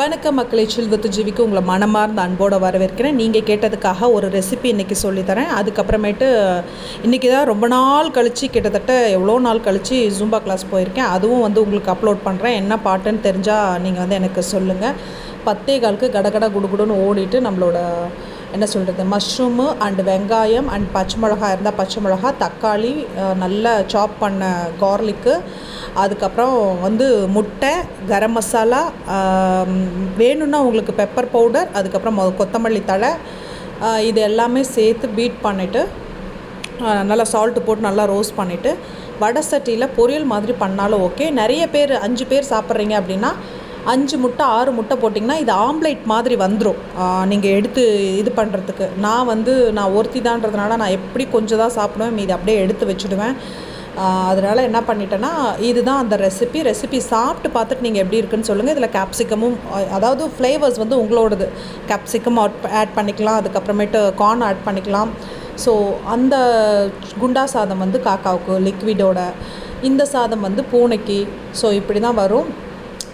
வணக்கம் மக்களை செல்வத்து ஜீவிக்கு உங்களை மனமார்ந்த அன்போடு வரவேற்கிறேன். நீங்கள் கேட்டதுக்காக ஒரு ரெசிபி இன்றைக்கி சொல்லித்தரேன் அதுக்கப்புறமேட்டு இன்றைக்கி தான் ரொம்ப நாள் கழித்து கிட்டத்தட்ட எவ்வளோ நாள் கழித்து ஜூம்பா கிளாஸ் போயிருக்கேன். அதுவும் வந்து உங்களுக்கு அப்லோட் பண்ணுறேன் என்ன பாட்டுன்னு தெரிஞ்சால் நீங்கள் வந்து எனக்கு சொல்லுங்கள் பத்தே காலுக்கு கடகட குடுகுடுன்னு ஓடிட்டு நம்மளோட என்ன சொல்கிறது மஷ்ரூமு அண்ட் வெங்காயம் அண்ட் பச்சை மிளகா இருந்தால் பச்சை மிளகா தக்காளி நல்லா சாப் பண்ண கார்லிக்கு அதுக்கப்புறம் வந்து முட்டை கரம் மசாலா வேணும்னா உங்களுக்கு பெப்பர் பவுடர் அதுக்கப்புறம் மொ- கொத்தமல்லி தழை இது எல்லாமே சேர்த்து பீட் பண்ணிவிட்டு நல்லா சால்ட்டு போட்டு நல்லா ரோஸ்ட் பண்ணிவிட்டு வடை சட்டியில் பொரியல் மாதிரி பண்ணாலும் ஓகே நிறைய பேர் அஞ்சு பேர் சாப்பிட்றீங்க அப்படின்னா அஞ்சு முட்டை ஆறு முட்டை போட்டிங்கன்னா இது ஆம்லேட் மாதிரி வந்துடும் நீங்கள் எடுத்து இது பண்ணுறதுக்கு நான் வந்து நான் ஒருத்தி தான்றதுனால நான் எப்படி கொஞ்சம் தான் சாப்பிடுவேன் மீதி அப்படியே எடுத்து வச்சுடுவேன். அதனால் என்ன பண்ணிட்டேன்னா இதுதான் அந்த ரெசிபி ரெசிபி சாப்பிட்டு பார்த்துட்டு நீங்கள் எப்படி இருக்குன்னு சொல்லுங்கள் இதில் கேப்சிகமும் அதாவது ஃப்ளேவர்ஸ் வந்து உங்களோடது. கேப்சிகம் ஆட் பண்ணிக்கலாம். அதுக்கப்புறமேட்டு கார்ன் ஆட் பண்ணிக்கலாம். ஸோ அந்த குண்டா சாதம் வந்து காக்காவுக்கு லிக்விடோட இந்த சாதம் வந்து பூனைக்கு. ஸோ இப்படி தான் வரும்.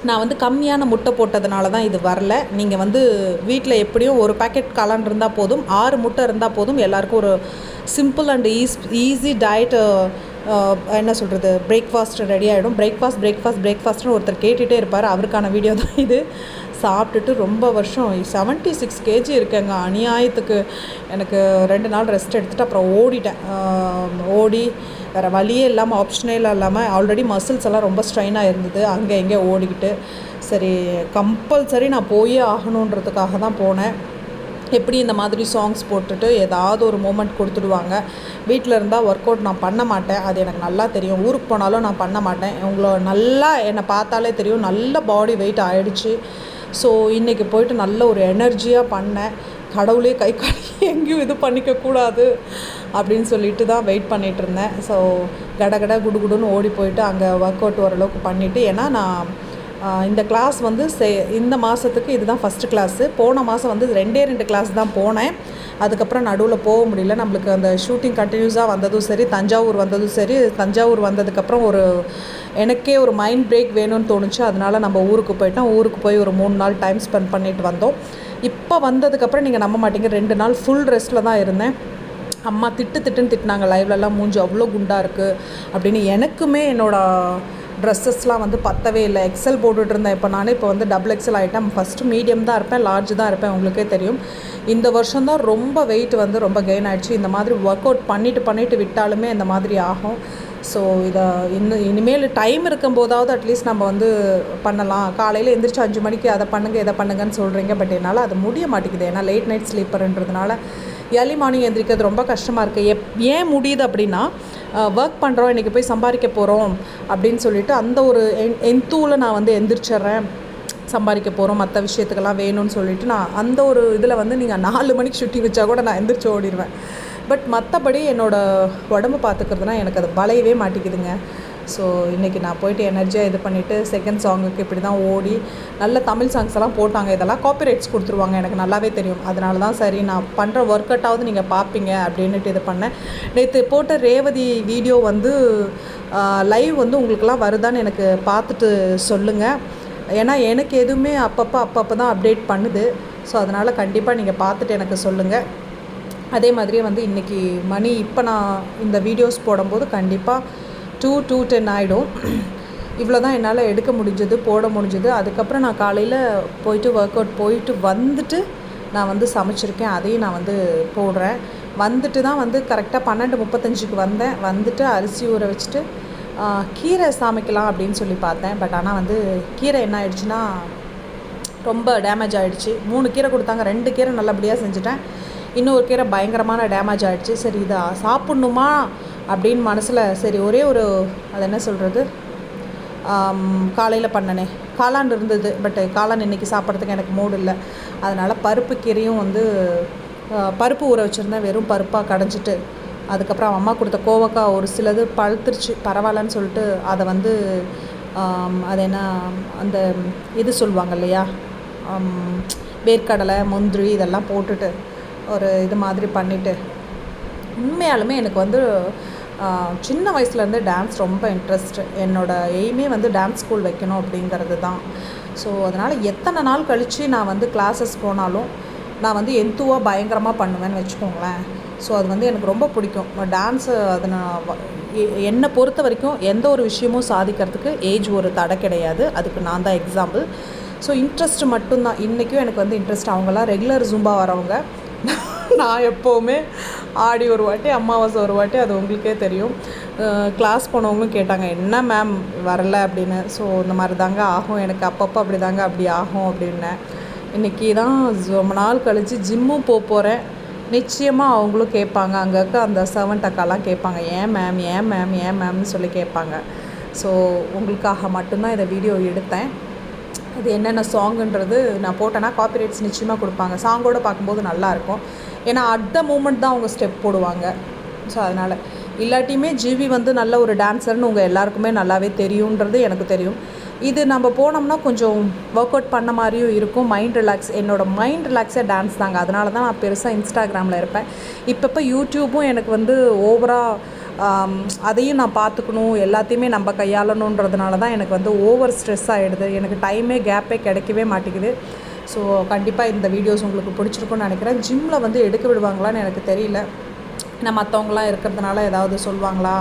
நான் வந்து கம்மியான முட்டை போட்டதுனால தான் இது வரல. நீங்கள் வந்து வீட்டில் எப்படியும் ஒரு பேக்கெட் காளான் இருந்தால் போதும் ஆறு முட்டை இருந்தால் போதும் எல்லாருக்கும் ஒரு simple and ease easy diet என்ன சொல்கிறது பிரேக்ஃபாஸ்ட் ரெடி ஆகிடும் பிரேக்ஃபாஸ்ட் பிரேக்ஃபாஸ்ட் பிரேக்ஃபாஸ்ட்னு ஒருத்தர் கேட்டுகிட்டே இருப்பார். அவருக்கான வீடியோ தான் இது. சாப்பிட்டுட்டு ரொம்ப வருஷம். செவன்ட்டி சிக்ஸ் கேஜி இருக்கேங்க. அநியாயத்துக்கு எனக்கு ரெண்டு நாள் ரெஸ்ட் எடுத்துகிட்டு அப்புறம் ஓடிட்டேன். ஓடி வேறு வழியே இல்லாமல் ஆப்ஷனே இல்லாமல் ஆல்ரெடி மசில்ஸ் எல்லாம் ரொம்ப ஸ்ட்ரெயினாக இருந்தது. அங்கே இங்கே ஓடிக்கிட்டு. சரி கம்பல்சரி நான் போயே ஆகணுன்றதுக்காக தான் போனேன். எப்படி இந்த மாதிரி சாங்ஸ் போட்டுட்டு ஏதாவது ஒரு மூமெண்ட் கொடுத்துடுவாங்க. வீட்டில் இருந்தால் ஒர்க் அவுட் நான் பண்ண மாட்டேன். அது எனக்கு நல்லா தெரியும். ஊருக்கு போனாலும் நான் பண்ண மாட்டேன். உங்களை நல்லா என்னை பார்த்தாலே தெரியும். நல்ல பாடி வெயிட் ஆகிடுச்சு ஸோ இன்றைக்கி போயிட்டு நல்ல ஒரு எனர்ஜியாக பண்ணேன். கடவுளே கை காலி எங்கேயும் இது பண்ணிக்க கூடாது அப்படின்னு சொல்லிட்டு தான் வெயிட் பண்ணிகிட்டு இருந்தேன். ஸோ கடகட குடுகுடுன்னு ஓடி போயிட்டு அங்கே ஒர்க் அவுட் ஓரளவுக்கு பண்ணிவிட்டு ஏன்னா நான் இந்த கிளாஸ் வந்து செ இந்த மாதத்துக்கு இதுதான் ஃபஸ்ட்டு கிளாஸு போன மாதம் வந்து ரெண்டே ரெண்டு கிளாஸ் தான் போனேன். அதுக்கப்புறம் நடுவில் போக முடியல. நம்மளுக்கு அந்த ஷூட்டிங் கண்டினியூஸாக வந்ததும் சரி தஞ்சாவூர் வந்ததும் சரி தஞ்சாவூர் வந்ததுக்கப்புறம் ஒரு எனக்கே ஒரு மைண்ட் பிரேக் வேணும்னு தோணுச்சு. அதனால் நம்ம ஊருக்கு போயிட்டோம். ஊருக்கு போய் ஒரு மூணு நாள் டைம் ஸ்பெண்ட் பண்ணிட்டு வந்தோம். இப்போ வந்ததுக்கப்புறம் நீங்கள் நம்ப மாட்டீங்க. ரெண்டு நாள் ஃபுல் ரெஸ்ட்டில் தான் இருந்தேன். அம்மா திட்டு திட்டுன்னு திட்டினாங்க. லைவ்லலாம் மூஞ்சி அவ்வளோ குண்டாக இருக்குது அப்படின்னு எனக்குமே என்னோட ட்ரெஸ்ஸஸ்லாம் வந்து பத்தவே இல்லை. எக்ஸல் போட்டுட்டு இருந்தேன் இப்போ நானே இப்போ வந்து டபுள் எக்ஸல் ஆகிட்டேன் ஃபஸ்ட்டு மீடியம் தான் இருப்பேன். லார்ஜ் தான் இருப்பேன். உங்களுக்கே தெரியும். இந்த வருஷம் தான் ரொம்ப வெயிட் வந்து ரொம்ப கெயின் ஆயிடுச்சு. இந்த மாதிரி ஒர்க் அவுட் பண்ணிட்டு பண்ணிட்டு விட்டாலுமே இந்த மாதிரி ஆகும். ஸோ இதை இன்னும் இனிமேல் டைம் இருக்கும்போதாவது அட்லீஸ்ட் நம்ம வந்து பண்ணலாம். காலையில் எந்திரிச்சு அஞ்சு மணிக்கு அதை பண்ணுங்கள் இதை பண்ணுங்கன்னு சொல்கிறீங்க பட் என்னால் அது முடிய மாட்டேங்குது. ஏன்னா லேட் நைட் ஸ்லீப்பர்ன்றதுனால ஏர்லி மார்னிங் எந்திரிக்கிறது ரொம்ப கஷ்டமாக இருக்குது எப் ஏன் முடியுது அப்படின்னா ஒர்க் பண்ணுறோம் இன்றைக்கி போய் சம்பாதிக்க போகிறோம் அப்படின்னு சொல்லிட்டு அந்த ஒரு என் எந்தூவில் நான் வந்து எந்திரிச்சிட்றேன். சம்பாதிக்க போகிறோம் மற்ற விஷயத்துக்கெல்லாம் வேணும்னு சொல்லிட்டு நான் அந்த ஒரு இதில் வந்து நீங்கள் நாலு மணிக்கு ஷூட்டிங் வச்சா கூட நான் எந்திரிச்சு ஓடிடுவேன் பட் மற்றபடி என்னோடய உடம்பு பார்த்துக்கிறதுனா எனக்கு அது வளையவே மாட்டேங்குதுங்க. ஸோ இன்றைக்கி நான் போயிட்டு எனர்ஜியாக இது பண்ணிவிட்டு செகண்ட் சாங்குக்கு இப்படி தான் ஓடி நல்ல தமிழ் சாங்ஸ் எல்லாம் போட்டாங்க. இதெல்லாம் காப்பிரைட்ஸ் கொடுத்துருவாங்க. எனக்கு நல்லாவே தெரியும். அதனால தான் சரி நான் பண்ணுற ஒர்க் அவுட்டாவது நீங்கள் பார்ப்பீங்க அப்படின்னுட்டு இது பண்ணேன். நேற்று போட்ட ரேவதி வீடியோ வந்து லைவ் வந்து உங்களுக்கெல்லாம் வருதான்னு எனக்கு பார்த்துட்டு சொல்லுங்கள் ஏன்னா எனக்கு எதுவுமே அப்பப்போ அப்பப்போ தான் அப்டேட் பண்ணுது. ஸோ அதனால் கண்டிப்பாக நீங்கள் பார்த்துட்டு எனக்கு சொல்லுங்கள் அதே மாதிரியே வந்து இன்றைக்கி மணி இப்போ நான் இந்த வீடியோஸ் போடும்போது கண்டிப்பாக டூ டூ டென் ஆகிடும் இவ்வளோ தான் என்னால் எடுக்க முடிஞ்சது போட முடிஞ்சது. அதுக்கப்புறம் நான் காலையில் போயிட்டு ஒர்க் அவுட் போயிட்டு வந்துட்டு நான் வந்து சமைச்சிருக்கேன். அதையும் நான் வந்து போடுறேன். வந்துட்டு தான் வந்து கரெக்டாக பன்னெண்டு முப்பத்தஞ்சுக்கு வந்தேன். வந்துட்டு அரிசி ஊற வச்சுட்டு கீரை சமைக்கலாம் அப்படின்னு சொல்லி பார்த்தேன். பட் ஆனால் வந்து கீரை என்ன ஆயிடுச்சுன்னா ரொம்ப டேமேஜ் ஆகிடுச்சு மூணு கீரை கொடுத்தாங்க. ரெண்டு கீரை நல்லபடியாக செஞ்சுட்டேன். இன்னொரு கீரை பயங்கரமான டேமேஜ் ஆகிடுச்சு சரி இதை சாப்பிட்ணுமா? அப்படின்னு மனசில் சரி ஒரே ஒரு அது என்ன சொல்கிறது காலையில் பண்ணனே. காளான் இருந்தது பட் காளான் இன்றைக்கி சாப்பிட்றதுக்கு எனக்கு மூடு இல்லை. அதனால் பருப்பு கீரையும் வந்து பருப்பு ஊற வச்சுருந்தேன். வெறும் பருப்பாக கடைஞ்சிட்டு அதுக்கப்புறம் அம்மா கொடுத்த கோவக்காய் ஒரு சிலது பழுத்துருச்சு பரவாயில்லன்னு சொல்லிட்டு அதை வந்து அது என்ன அந்த இது சொல்லுவாங்க இல்லையா? வேர்க்கடலை முந்திரி இதெல்லாம் போட்டுட்டு ஒரு இது மாதிரி பண்ணிவிட்டு உண்மையாலுமே எனக்கு வந்து சின்ன வயசுலேருந்து டான்ஸ் ரொம்ப இன்ட்ரெஸ்ட் என்னோடய எய்மே வந்து டான்ஸ் ஸ்கூல் வைக்கணும் அப்படிங்கிறது தான். ஸோ அதனால் எத்தனை நாள் கழித்து நான் வந்து கிளாஸஸ் போனாலும் நான் வந்து எந்துவாக பயங்கரமாக பண்ணுவேன்னு வச்சுக்கோங்களேன். ஸோ அது வந்து எனக்கு ரொம்ப பிடிக்கும். டான்ஸு அது நான் எ- என்னை பொறுத்த வரைக்கும் எந்த ஒரு விஷயமும் சாதிக்கிறதுக்கு ஏஜ் ஒரு தடை கிடையாது. அதுக்கு நான் தான் எக்ஸாம்பிள் ஸோ இன்ட்ரெஸ்ட் மட்டும்தான். இன்றைக்கும் எனக்கு வந்து இன்ட்ரெஸ்ட் அவங்களாம் ரெகுலர் ஜும்பா வரவங்க. நான் எப்போவுமே ஆடி ஒரு வாட்டி அமாவாசை ஒரு வாட்டி அது உங்களுக்கே தெரியும். கிளாஸ் போனவங்களும் கேட்டாங்க என்ன மேம் வரல அப்படின்னு? ஸோ இந்த மாதிரி தாங்க ஆகும். எனக்கு அப்பப்போ அப்படி தாங்க அப்படி ஆகும் அப்படின்னேன் இன்றைக்கி தான் ரொம்ப நாள் கழித்து ஜிம்மும் போக போகிறேன் நிச்சயமாக அவங்களும் கேட்பாங்க. அங்கே இருக்க அந்த சர்வன்ட் அக்காலாம் கேட்பாங்க ஏன் மேம் ஏன் மேம் ஏன் மேம்னு சொல்லி கேட்பாங்க. ஸோ உங்களுக்காக மட்டும்தான் இதை வீடியோ எடுத்தேன். அது என்னென்ன சாங்குன்றது நான் போட்டேன்னா காப்பிரைட்ஸ் நிச்சயமாக கொடுப்பாங்க. சாங்கோடு பார்க்கும்போது நல்லாயிருக்கும் ஏன்னா அட் த மூமெண்ட் தான் அவங்க ஸ்டெப் போடுவாங்க. ஸோ அதனால் இல்லாட்டியுமே ஜிவி வந்து நல்ல ஒரு டான்ஸர்னு உங்கள் எல்லாருக்குமே நல்லாவே தெரியுன்றது எனக்கு தெரியும். இது நம்ம போனோம்னா கொஞ்சம் ஒர்க் அவுட் பண்ண மாதிரியும் இருக்கும். மைண்ட் ரிலாக்ஸ் என்னோடய மைண்ட் ரிலாக்ஸே டான்ஸ் தாங்க. அதனால தான் நான் பெருசாக இன்ஸ்டாகிராமில் இருப்பேன். இப்பப்போ யூடியூப்பும் எனக்கு வந்து ஓவராக அதையும் நான் பார்த்துக்கணும் எல்லாத்தையுமே நம்ம கையாளணுன்றதுனால தான் எனக்கு வந்து ஓவர் ஸ்ட்ரெஸ் ஆகிடுது எனக்கு டைமே கேப்பே கிடைக்கவே மாட்டேங்குது. ஸோ கண்டிப்பாக இந்த வீடியோஸ் உங்களுக்கு பிடிச்சிருக்கும்னு நினைக்கிறேன். ஜிம்மில் வந்து எடுக்க விடுவாங்களான்னு எனக்கு தெரியல. நான் மற்றவங்களாம் இருக்கிறதுனால ஏதாவது சொல்லுவாங்களா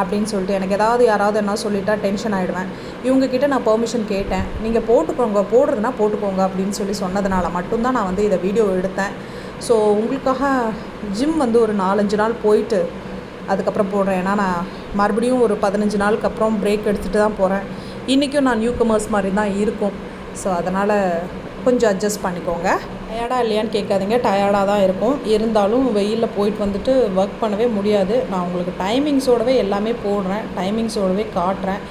அப்படின்னு சொல்லிட்டு எனக்கு ஏதாவது யாராவது என்ன சொல்லிட்டா டென்ஷன் ஆகிடுவேன் இவங்கக்கிட்ட நான் பெர்மிஷன் கேட்டேன். நீங்கள் போட்டுக்கோங்க. போடுறதுனா போட்டுக்கோங்க அப்படின்னு சொல்லி சொன்னதுனால மட்டும்தான் நான் வந்து இதை வீடியோ எடுத்தேன். ஸோ உங்களுக்காக ஜிம் வந்து ஒரு நாலஞ்சு நாள் போயிட்டு அதுக்கப்புறம் போடுறேன். ஏன்னா நான் மறுபடியும் ஒரு பதினஞ்சு நாளுக்கு அப்புறம் பிரேக் எடுத்துகிட்டு தான் போகிறேன் இன்றைக்கும் நான் நியூ கமர்ஸ் மாதிரி தான் இருக்கும். ஸோ அதனால் கொஞ்சம் அட்ஜஸ்ட் பண்ணிக்கோங்க. டயர்டாக இல்லையான்னு கேட்காதீங்க. டயர்டாக தான் இருக்கும். இருந்தாலும் வெயிலில் போயிட்டு வந்துட்டு ஒர்க் பண்ணவே முடியாது. நான் உங்களுக்கு டைமிங்ஸோடவே எல்லாமே போடுறேன். டைமிங்ஸோடவே காட்டுறேன்.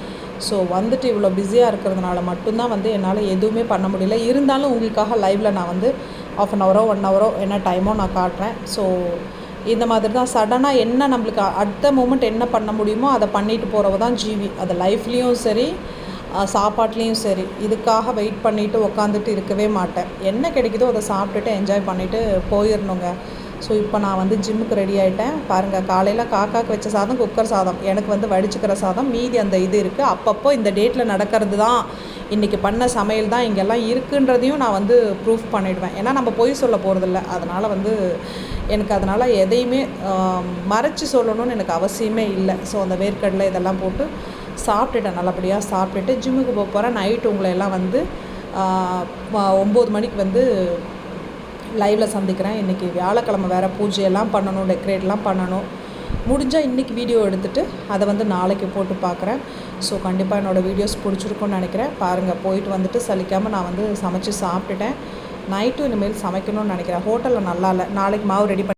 ஸோ வந்துட்டு இவ்வளோ பிஸியாக இருக்கிறதுனால மட்டும்தான் வந்து என்னால் எதுவுமே பண்ண முடியல. இருந்தாலும் உங்களுக்காக லைவில் நான் வந்து ஆஃப் அன் ஹவரோ ஒன் ஹவரோ என்ன டைமோ நான் காட்டுறேன். ஸோ இந்த மாதிரி தான் சடனாக என்ன நம்மளுக்கு அடுத்த மூமெண்ட் என்ன பண்ண முடியுமோ அதை பண்ணிட்டு போகிறவ தான் ஜீவி. அது லைஃப்லேயும் சரி சாப்பாட்லேயும் சரி. இதுக்காக வெயிட் பண்ணிவிட்டு உக்காந்துட்டு இருக்கவே மாட்டேன். என்ன கிடைக்குதோ அதை சாப்பிட்டுட்டு என்ஜாய் பண்ணிவிட்டு போயிடணுங்க ஸோ இப்போ நான் வந்து ஜிம்முக்கு ரெடி ஆகிட்டேன் பாருங்கள் காலையில் காக்காக்கு வச்ச சாதம் குக்கர் சாதம். எனக்கு வந்து வடிச்சுக்கிற சாதம் மீதி அந்த இது இருக்குது அப்பப்போ இந்த டேட்டில் நடக்கிறது தான். இன்றைக்கி பண்ண சமையல் தான் இங்கெல்லாம் இருக்குன்றதையும் நான் வந்து ப்ரூஃப் பண்ணிவிடுவேன் ஏன்னா நம்ம பொய் சொல்ல போகிறதில்ல அதனால் வந்து எனக்கு அதனால் எதையுமே மறைச்சி மறைச்சு சொல்லணும்னு எனக்கு அவசியமே இல்லை. ஸோ அந்த வேர்க்கடலை இதெல்லாம் போட்டு சாப்பிட்டுட்டேன் நல்லபடியாக சாப்பிட்டுட்டு ஜிம்முக்கு போக போகிறேன் நைட்டு உங்களை எல்லாம் வந்து ஒம்பது மணிக்கு வந்து லைவில் சந்திக்கிறேன். இன்றைக்கி வியாழக்கிழமை வேறு பூஜையெல்லாம் பண்ணணும் டெக்கரேட்லாம் பண்ணணும். முடிஞ்சால் இன்றைக்கி வீடியோ எடுத்துகிட்டு அதை வந்து நாளைக்கு போட்டு பார்க்குறேன். ஸோ கண்டிப்பாக என்னோடய வீடியோஸ் பிடிச்சிருக்கும்னு நினைக்கிறேன். பாருங்கள் போயிட்டு வந்துட்டு சலிக்காமல் நான் வந்து சமைச்சு சாப்பிட்டுட்டேன். நைட்டும் இனிமேல் சமைக்கணும்னு நினைக்கிறேன். ஹோட்டலில் நல்லா இல்லை. நாளைக்கு மாவு ரெடி பண்ணி